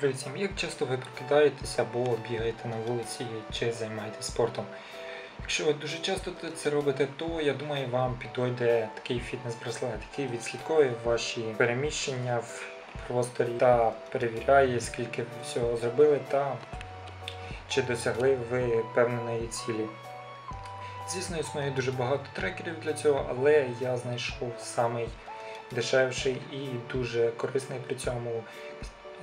Привіт всім! Як часто ви прокидаєтесь або бігаєте на вулиці чи займаєтесь спортом? Якщо ви дуже часто це робите, то я думаю вам підійде такий фітнес-браслет, який відслідковує ваші переміщення в просторі та перевіряє, скільки ви всього зробили та чи досягли ви певної цілі. Звісно, існує дуже багато трекерів для цього, але я знайшов самий дешевший і дуже корисний при цьому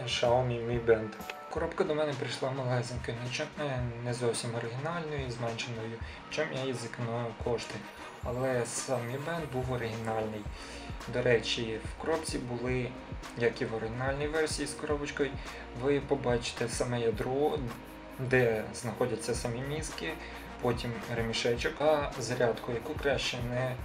Xiaomi Mi Band. Коробка до мене прийшла малесенькою, не зовсім оригінальною, зменшеною, чим я їй зекономив кошти. Але сам Mi Band був оригінальний. До речі, в коробці були, як і в оригінальній версії з коробочкою, ви побачите саме ядро, де знаходяться самі мізки, потім ремішечок, а зарядку, яку краще не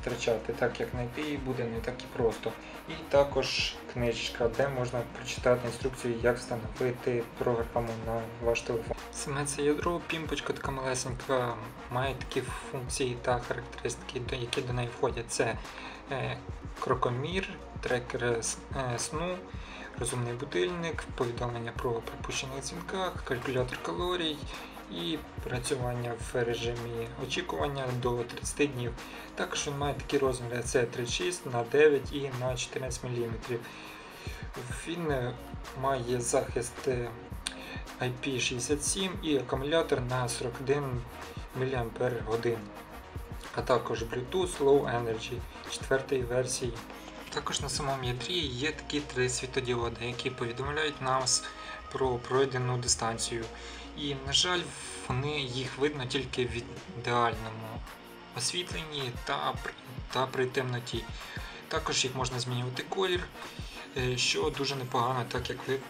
втрачати, так як її буде не так і просто. І також книжечка, де можна прочитати інструкцію, як встановити програму на ваш телефон. Саме це ядро, пімпочка така малесенька, має такі функції та характеристики, які до неї входять. Це е, крокомір, трекер е, сну, розумний будильник, повідомлення про пропущених дзвінках, калькулятор калорій і працювання в режимі очікування до 30 днів. Також він має такі розміри: це 36 на 9 і на 14 мм. Він має захист IP67 і акумулятор на 41 мАч, а також Bluetooth Low Energy 4 версії. Також на самому ядрі є такі три світодіоди, які повідомляють нас про пройдену дистанцію. І, на жаль, вони їх видно тільки в ідеальному освітленні та, та при темноті. Також їх можна змінювати колір, е, що дуже непогано, так як ви е,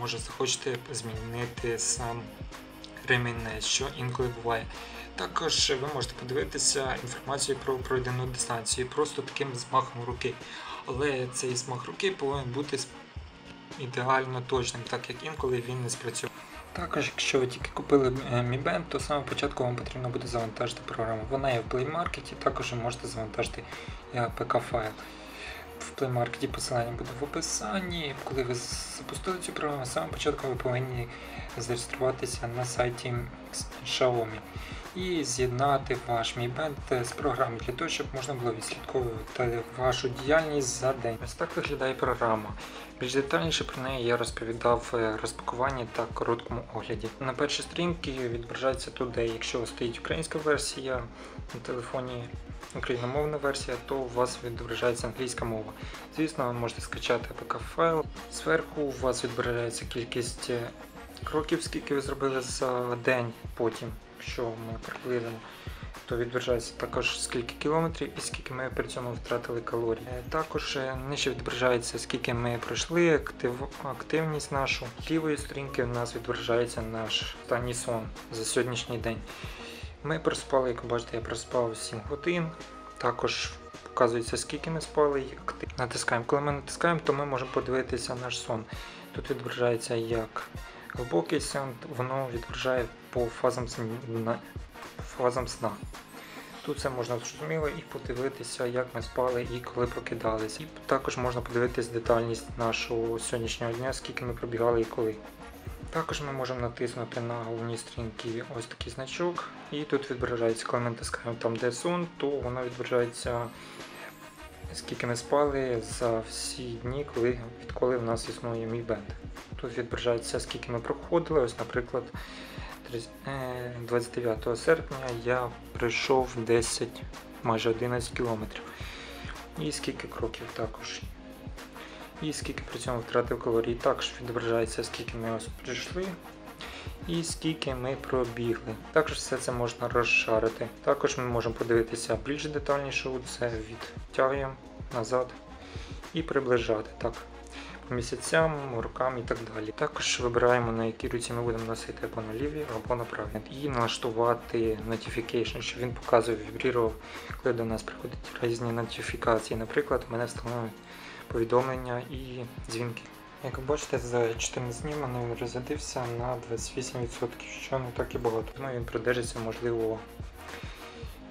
може захочете змінити сам ремінець, що інколи буває. Також ви можете подивитися інформацію про пройдену дистанцію просто таким змахом руки. Але цей змах руки повинен бути ідеально точним, так як інколи він не спрацює. Також, якщо ви тільки купили е, Mi Band, то саме початку вам потрібно буде завантажити програму. Вона є в Play Market, також ви можете завантажити ПК-файл. В Play Market посилання буде в описанні. Коли ви запустили цю програму, саме початку ви повинні зареєструватися на сайті Xiaomi і з'єднати ваш Mi Band з програмою для того, щоб можна було відслідковувати вашу діяльність за день. Ось так виглядає програма. Більш детальніше про неї я розповідав в розпакуванні та короткому огляді. На першій сторінці відображається туди, якщо стоїть українська версія на телефоні. Україномовна версія, то у вас відображається англійська мова. Звісно, ви можете скачати APK-файл. Зверху у вас відображається кількість кроків, скільки ви зробили за день. Потім, якщо ми перевіримо, то відображається також скільки кілометрів і скільки ми при цьому втратили калорій. Е, також е, нижче відображається, скільки ми пройшли, актив, активність нашу. Лівої сторінки у нас відображається наш останній сон за сьогоднішній день. Ми проспали, як бачите, я проспав 7 годин. Також показується, скільки ми спали і актив. Натискаємо. Коли ми натискаємо, то ми можемо подивитися наш сон. Тут відображається як глибокий сон, воно відображає по фазам фазам сна. Тут це можна зрозуміло і подивитися, як ми спали і коли прокидалися. І також можна подивитися детальність нашого сьогоднішнього дня, скільки ми пробігали і коли. Також ми можемо натиснути на головній сторінці ось такий значок, і тут відображається, коли ми натискаємо там, де сон, то воно відображається, скільки ми спали за всі дні, коли, відколи в нас існує мій бенд. Тут відображається, скільки ми проходили, ось, наприклад. 29 е, серпня я пройшов 10, майже 11 кілометрів. І скільки кроків також. І скільки при цьому втратив калорій. Також відображається, скільки ми ось прийшли. І скільки ми пробігли. Також все це можна розшарити. Також ми можемо подивитися більш детальніше, це відтягуємо назад і приближати. Так місяцям, рокам і так далі. Також вибираємо на якій руці ми будемо носити або на лівій, або на правій. І налаштувати notification, щоб він показував, вібрірував, коли до нас приходять різні нотифікації. Наприклад, у мене встановлені повідомлення і дзвінки. Як ви бачите, за 14 днів мене розрядився на 28%, що не так і багато. Ну, Він продержиться, можливо,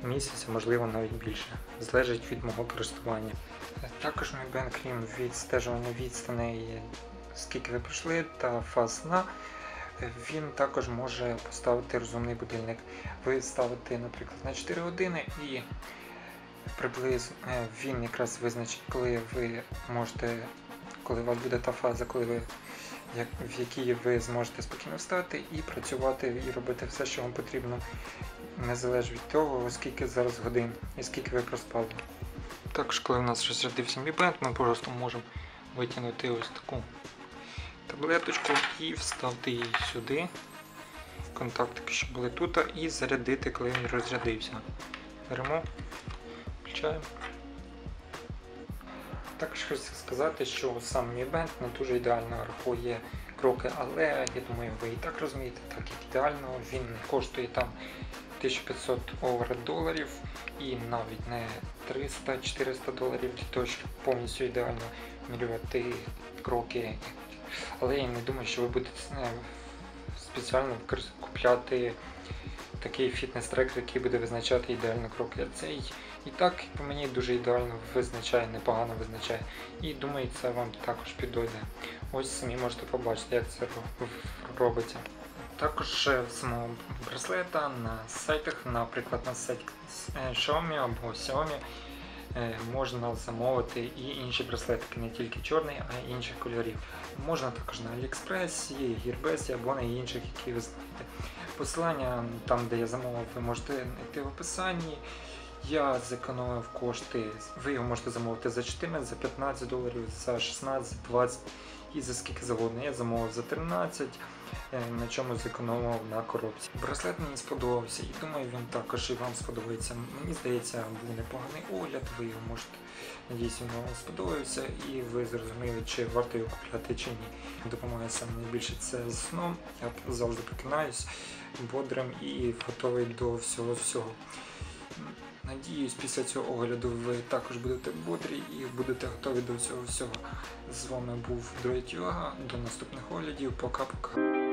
місяця, можливо навіть більше. Залежить від мого користування. Також MacBook, крім відстежування відстаней скільки ви пройшли та фаз сна. Він також може поставити розумний будильник. Ви ставите, наприклад, на 4 години і приблизно е, він якраз визначить, коли ви можете, коли у вас буде та фаза, коли ви як, в якій ви зможете спокійно встати і працювати і робити все, що вам потрібно, не залежить від того, скільки зараз годин і скільки ви проспали. Також, коли в нас розрядився Band, ми просто можемо витягнути ось таку таблеточку і вставити її сюди. Контактики, що були тут, і зарядити, коли він розрядився. Беремо, включаємо. Також хочу сказати, що сам Band не дуже ідеально рахує кроки, але я думаю, ви і так розумієте, так як ідеально, він коштує там 1500 овер доларів і навіть не 300-400 доларів для того, щоб повністю ідеально малювати кроки. Але я не думаю, що ви будете е, спеціально купляти такий фітнес-трекер, який буде визначати ідеально кроки. Цей і так по мені дуже ідеально визначає, непогано визначає. І думаю, це вам також підойде. Ось самі можете побачити, як це робиться. Також самого браслета на сайтах, наприклад, на сайті Xiaomi або Xiaomi е, можна замовити і інші браслетики, не тільки чорний, а й інших кольорів. Можна також на AliExpress, Gearbest або на інших, які ви знаєте. Посилання там, де я замовив, ви можете знайти в описанні. Я зекономив кошти. Ви його можете замовити за 14, за 15 доларів, за 16, за 20 і за скільки завгодно. Я замовив за 13, е, на чому зекономив на коробці. Браслет мені сподобався і думаю, він також і вам сподобається. Мені здається, був непоганий огляд, ви його можете. Надіюсь, він вам сподобався і ви зрозуміли, чи варто його купляти чи ні. Допомагає саме найбільше це з сном. Я завжди прокинаюсь бодрим і готовий до всього всього. Надіюсь, після цього огляду ви також будете бодрі і будете готові до цього всього. З вами був Дроїд Йога. До наступних оглядів. Пока-пока.